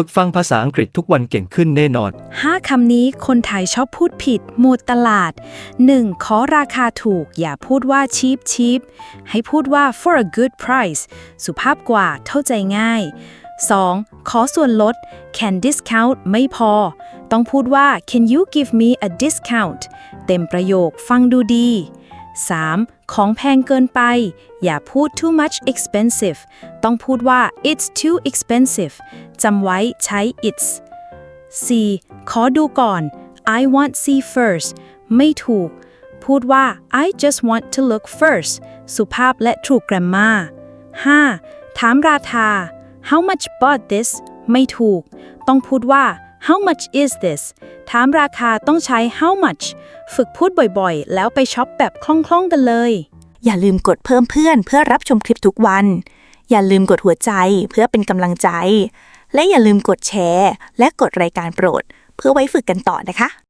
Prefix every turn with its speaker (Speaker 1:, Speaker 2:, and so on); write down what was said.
Speaker 1: ฝึกฟังภาษาอังกฤษทุกวันเก่งขึ้นแน่นอน
Speaker 2: 5 คำนี้คนไทยชอบพูดผิด หมวดตลาด 1. ขอราคาถูก อย่าพูดว่า cheap cheap ให้พูดว่า for a good price สุภาพกว่าเข้าใจง่าย 2. ขอส่วนลด can discount ไม่พอ ต้องพูดว่า can you give me a discount เต็มประโยคฟังดูดี 3. ของแพงเกินไป อย่าพูด too much expensive ต้องพูดว่า it's too expensive จำไว้ใช้ it's 4. ขอดูก่อน I want see first ไม่ถูก พูดว่า I just want to look first สุภาพและถูกแกรมมา 5. ถามราคา How much bought this ไม่ถูก ต้องพูดว่า How much is this ถามราคาต้องใช้ How much ฝึกพูดบ่อยๆ แล้วไปช็อปแบบคล่องๆกันเลย
Speaker 3: อย่าลืมกดเพิ่มเพื่อนเพื่อรับชมคลิปทุกวัน อย่าลืมกดหัวใจเพื่อเป็นกำลังใจ และอย่าลืมกดแชร์ และกดรายการโปรด เพื่อไว้ฝึกกันต่อนะคะ